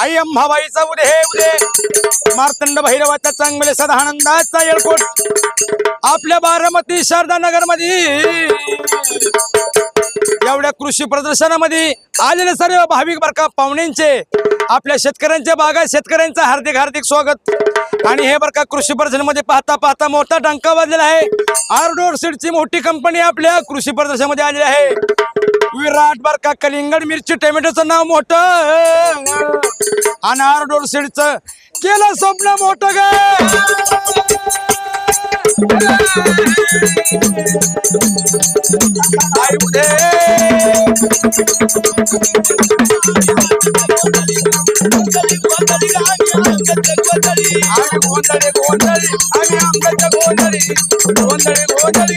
आई अंबाबाईचा उदे हे उदे मार्तंड भैरवाचा चांगले सदानंदाचा येळकोट. आपल्या बारामती शारदा नगरमध्ये एवढ्या कृषी प्रदर्शनामध्ये आलेले सर्व भाविक बरका पाहुण्यांचे आपल्या शेतकऱ्यांच्या बागा शेतकऱ्यांचं हार्दिक हार्दिक स्वागत. आणि हे बरका कृषी प्रदर्शनामध्ये पाहता पाहता मोठा डंका वाजलेला आहे. आरडोर सीडची मोठी कंपनी आपल्या कृषी प्रदर्शनामध्ये आलेली आहे. विराट बर का कलिंगड मिरची टोमॅटोचं नाव मोठं आणि आरडोर सीडचं केलं स्वप्न मोठं ग आई उदे. आम्ही गोंधळी गोंधळी आम्ही आंब्याच्या गोंधळी गोंधळी गोंधळी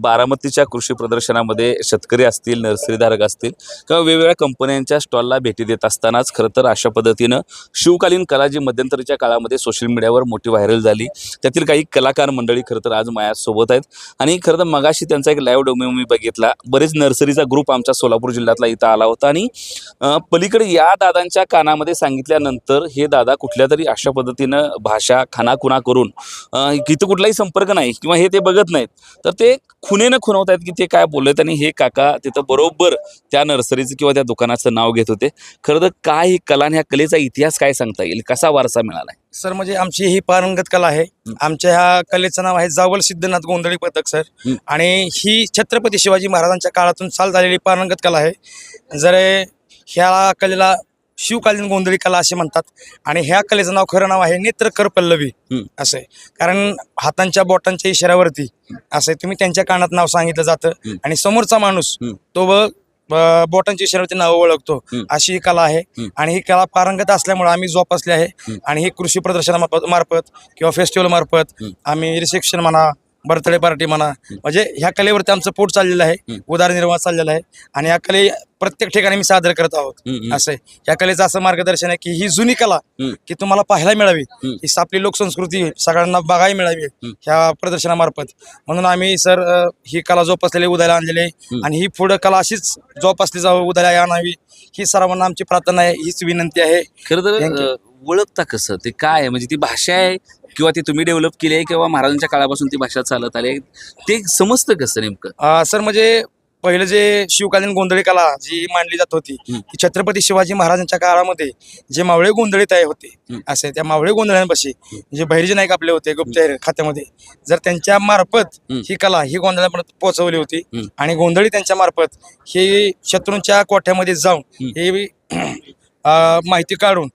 बारामतीच्या कृषी प्रदर्शनामध्ये शेतकरी असतील नर्सरीधारक असतील किंवा वेगवेगळ्या कंपन्यांच्या स्टॉलला भेटी देत असतानाच खरं तर अशा पद्धतीनं शिवकालीन कला जी मध्यंतरीच्या काळामध्ये सोशल मीडियावर मोठी व्हायरल झाली त्यातील काही कलाकार मंडळी खरं तर आज माझ्यासोबत आहेत. आणि खरं तर मगाशी त्यांचा एक लाईव्ह डोमे मी बघितला. बरेच नर्सरीचा ग्रुप आमच्या सोलापूर जिल्ह्यातला इथं आला होता आणि पलीकडे या दादांच्या कानामध्ये सांगितल्यानंतर हे दादा कुठल्या तरी अशा पद्धतीनं भाषा खानाखुणा करून तिथं इथं कुठलाही संपर्क नाही किंवा हे ते बघत नाहीत. तर ते खुनेनं आहेत की ते काय बोलत आणि हे काका तिथं बरोबर त्या नर्सरीचं किंवा त्या दुकानाचं नाव घेत होते. खरं तर काय ही कला आणि ह्या कलेचा इतिहास काय सांगता येईल? कसा वारसा मिळाला सर म्हणजे आमची ही पारंगत कला आहे. आमच्या ह्या कलेचं नाव आहे जावल सिद्धनाथ गोंधळी पथक सर. आणि ही छत्रपती शिवाजी महाराजांच्या काळातून चाल झालेली पारंगत कला आहे. जर ह्या कलेला शिवकालीन गोंधळी कला असे म्हणतात आणि ह्या कलेचं नाव खरं नाव आहे नेत्रकर पल्लवी हं. असं आहे कारण हातांच्या बोटांच्या इशाऱ्यावरती असं आहे तुम्ही त्यांच्या कानात नाव सांगितलं जातं. आणि समोरचा माणूस. तो बोटांच्या इशाऱ्यावरती नाव ओळखतो. अशी ही कला आहे. आणि ही कला पारंगत असल्यामुळे आम्ही जोपासली आहे. आणि ही कृषी प्रदर्शनामार्फत मार्फत किंवा फेस्टिवल मार्फत. आम्ही रिसेप्शन म्हणा बर्थडे पार्टी म्हणा म्हणजे ह्या कलेवरती आमचं पोट चाललेलं आहे. उदरनिर्वाह चाललेला आहे आणि ह्या कले प्रत्येक ठिकाणी मी सादर करत आहोत. असं आहे ह्या कलेचं असं मार्गदर्शन आहे की ही जुनी कला. की तुम्हाला पाहायला मिळावी हं. आपली लोकसंस्कृती सगळ्यांना बघायला मिळावी. ह्या प्रदर्शनामार्फत म्हणून आम्ही सर ही कला जोपासलेली उदयाला आणलेली आहे. आणि ही पुढं कला अशीच जोपासली जावं उदयाला आणावी ही सर्वांना आमची प्रार्थना आहे हीच विनंती आहे खरं तर ओळखता कसं ते काय आहे म्हणजे ती भाषा आहे किंवा ती तुम्ही डेव्हलप केली आहे किंवा महाराजांच्या काळापासून ती भाषा चालत आली आहे ते समजतं कसं नेमकं अ, सर म्हणजे पहिलं जे शिवकालीन गोंधळी कला जी मांडली जात होती. ती छत्रपती शिवाजी महाराजांच्या काळामध्ये जे मावळे गोंधळी तयार होते. असे त्या मावळे गोंधळांपाशी जे बहिर्जी नाईक आपले होते गुप्तहेर खात्यामध्ये जर त्यांच्या मार्फत हं. ही कला ही गोंधळापर्यंत पोहोचवली होती. आणि गोंधळी त्यांच्या मार्फत ही शत्रूंच्या कोठ्यामध्ये जाऊन हं. ही अ, माहिती काढून.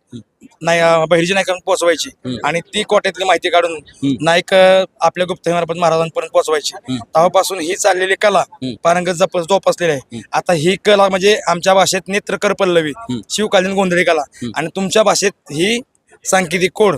नाही बहिर्जी नाईकांना पोहोचवायची. आणि ती कोट्यातली माहिती काढून. नाईक आपल्या गुप्तहेर मार्फत महाराजांपर्यंत पोहोचवायची. तेव्हापासून ही चाललेली कला. पारंगत जप जोपासलेली आहे. आता ही कला म्हणजे आमच्या भाषेत नेत्रकर पल्लवी. शिवकालीन गोंधळी कला. आणि तुमच्या भाषेत ही सांकेतिक कोड.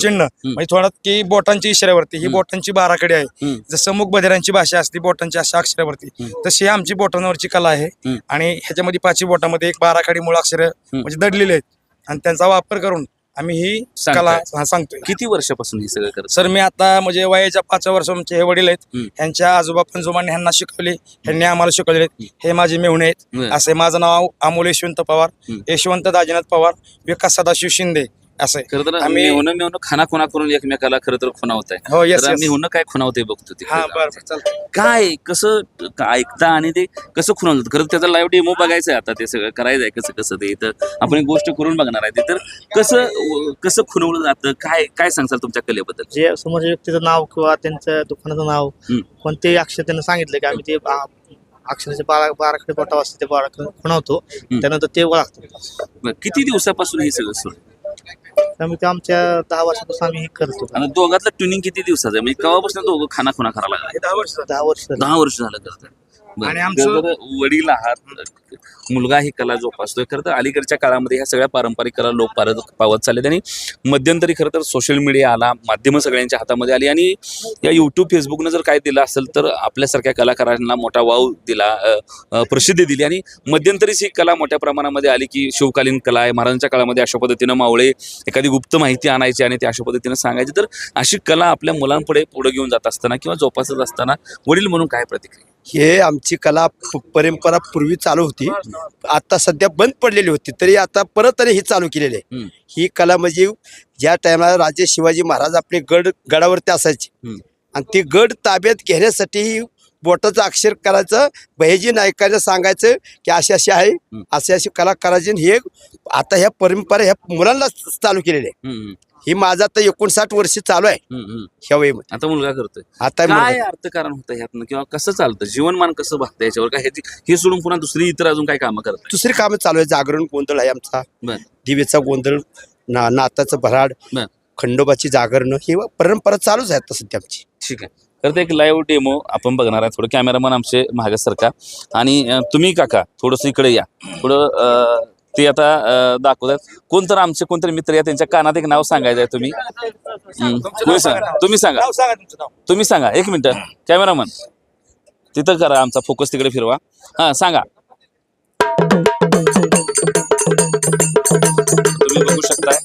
चिन्ह म्हणजे थोडा की बोटांच्या इशाऱ्यावरती ही. बोटांची बाराकडे आहे. जसं मुख बधिरांची भाषा असते बोटांच्या अशा अक्षरावरती. तशी आमची बोटांवरची कला आहे. आणि ह्याच्यामध्ये पाचही बोटामध्ये एक बाराखडी मूळ अक्षर म्हणजे दडलेले आहेत आणि त्यांचा वापर करून आम्ही ही सांगताय. कला हा, सांगतोय किती वर्षापासून हे सगळं करत सर मी आता म्हणजे वयाच्या पाचव्या वर्ष आमचे हे वडील आहेत. ह्यांच्या आजोबा पंजोबांनी ह्यांना शिकवले ह्यांनी आम्हाला शिकवले हे माझे मेहुणे आहेत. असे माझं नाव अमोल यशवंत पवार. यशवंत दाजीनाथ पवार विकास सदाशिव शिंदे असं आहे. खरं तर आम्ही- खाना खुणा करून एकमेकाला खरं तर खुणावत आहे हो येस काय खुणावते बघतो ते हा बरं काय कसं का- ऐकता आणि ते कसं खुणावलं जातं? खरं त्याचा लाईव्ह डेमो बघायचं आहे आता ते सगळं करायचं आहे कसं कसं ते तर आपण एक गोष्ट करून बघणार आहे ते. तर कसं व- कसं खुणवलं जातं? काय काय सांगसाल तुमच्या कलेबद्दल? जे समोरच्या व्यक्तीचं नाव किंवा त्यांचं दुकानाचं नाव हं. कोणतेही अक्षर त्यांना सांगितलं की आम्ही ते आ- अक्षराचे बारा बाराकडे बोटाव असते ते बाराकडे खुणवतो. त्यानंतर ते ओळखतो बरं, किती दिवसापासून हे सगळं सुरू आहे? त्यामुळे ते आमच्या दहा वर्षापासून आम्ही हे करतो आणि दोघातलं ट्युनिंग किती दिवसाचं आहे म्हणजे केव्हापासून दोघं खाना खुणा करायला लागला हे दहा वर्ष. दहा वर्ष झाली. दहा वर्ष झालं करतात. आणि आमचं- वडील आहात मुलगा ही कला जोपासतोय खरं तर अलीकडच्या काळामध्ये ह्या सगळ्या पारंपरिक कला लोप पारत पावत चाललेत आणि मध्यंतरी खरं तर सोशल मीडिया आला माध्यमं सगळ्यांच्या हातामध्ये आली आणि या यूट्यूब फेसबुकनं जर काय दिलं असेल तर आपल्यासारख्या कलाकारांना मोठा वाव दिला प्रसिद्धी दिली आणि मध्यंतरीच ही कला मोठ्या प्रमाणामध्ये आली की शिवकालीन कला आहे. महाराजांच्या काळामध्ये अशा पद्धतीनं मावळे एखादी गुप्त माहिती आणायची आणि ते अशा पद्धतीनं सांगायची. तर अशी कला आपल्या मुलांपुढे पुढे घेऊन जात असताना किंवा जोपासत असताना वडील म्हणून काय प्रतिक्रिया? हे आमची कला परंपरा पूर्वी चालू होती. आता सध्या बंद पडलेली होती. तरी आता परत आणि ही चालू केलेली. ही कला म्हणजे ज्या टायमाला राजे शिवाजी महाराज आपले गड गडावरती असायचे. आणि ते गड ताब्यात घेण्यासाठी बोटाचं अक्षर करायचं बहेजी नायकाने सांगायचं की अशी अशी आहे अशी अशी कला करायची. हे आता ह्या परंपरा ह्या मुलांना चालू केलेली ही माझं आता एकोणसाठ वर्ष चालू आहे. हम्म, हम्म. ह्या वयमध्ये आता मुलगा करतोय. आता काय मुलगा- अर्थकारण होतं ह्यातनं? किंवा कसं चालतं? जीवनमान कसं बघतं याच्यावर? काय ह्याची हे सोडून पुन्हा दुसरी इतर अजून काय कामं करत दुसरी कामं चालू आहे जागरण गोंधळ आहे आमचा. बर. दिवेचा गोंधळ ना नाताचं भराड बर. खंडोबाची जागरणं ही परंपरा चालूच आहे आता सध्या आमची. ठीक आहे. तर ते एक लाईव्ह डेमो आपण बघणार आहे. थोडं कॅमेरामन आमचे मागासारखा आणि अं, तुम्ही काका थोडंसं इकडे या. थोडं अं, ते आता दाखवतात. कोण तर आमचे कोणतरी मित्र या त्यांच्या कानात एक नाव सांगायचं आहे तुम्ही? तुम्ही सांगा. तुम्ही सांगा. तुम्ही सांगा. एक मिनिट. कॅमेरामन. तिथं करा आमचा फोकस तिकडे फिरवा. हा सांगा. तुम्ही बघू शकताय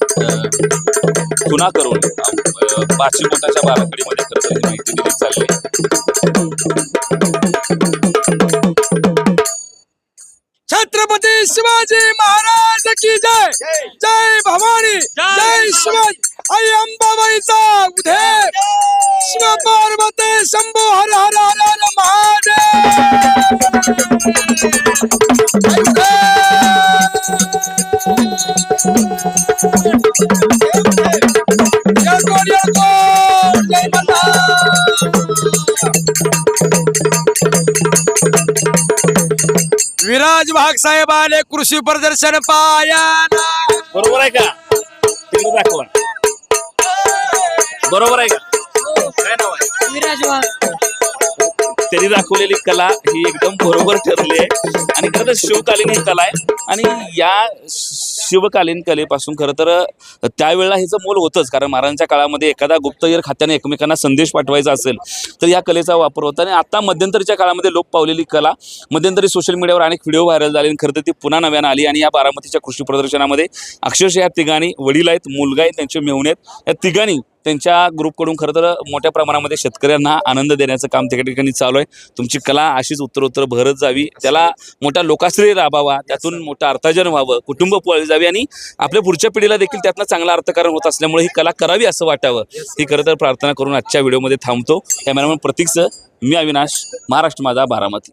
खुना करून पाचशे बोटाच्या बाराकडीमध्ये खरं तर माहिती दिली चालली शिवाजी महाराज की जय। जय भवानी जय शिवाजी। आई अंबाबाईचा उदय। शिव पार्वती शंभू हर हर हर हर महादेव। माता विराज भाग साहेब आले कृषी प्रदर्शन पायाला बरोबर आहे का? तिकडे दाखवा. बरोबर आहे का? काय नाव आहे? त्यांनी दाखवलेली कला ही एकदम बरोबर ठरली आहे. आणि खरं तर शिवकालीन ही कला आहे. आणि या शिवकालीन कलेपासून खरं तर त्यावेळेला ह्याचं मोल होतंच कारण महाराजांच्या काळामध्ये एखादा गुप्तहेर खात्याने एकमेकांना संदेश पाठवायचा असेल तर या कलेचा वापर होता. आणि आता मध्यंतरीच्या काळामध्ये लोप पावलेली कला मध्यंतरी सोशल मीडियावर अनेक व्हिडिओ व्हायरल झाले. आणि खरं तर ती पुन्हा नव्यानं आली आणि या बारामतीच्या कृषी प्रदर्शनामध्ये अक्षरशः या तिघांनी वडील आहेत मुलगा आहेत त्यांचे मेहून आहेत. या तिघांनी त्यांच्या ग्रुपकडून खरं तर मोठ्या प्रमाणामध्ये शेतकऱ्यांना आनंद देण्याचं काम त्या ठिकाणी चालू आहे. तुमची कला अशीच उत्तरोत्तर भरत जावी. त्याला मोठा लोकाश्रय राबावा. त्यातून मोठं अर्थार्जन व्हावं. कुटुंब पळली जावी आणि आपल्या पुढच्या पिढीला देखील त्यातनं चांगलं अर्थकारण होत असल्यामुळे ही कला करावी असं वाटावं. ही खरं तर प्रार्थना करून आजच्या व्हिडिओमध्ये थांबतो. कॅमेरामॅन प्रतीकसह मी अविनाश. महाराष्ट्र माझा बारामती.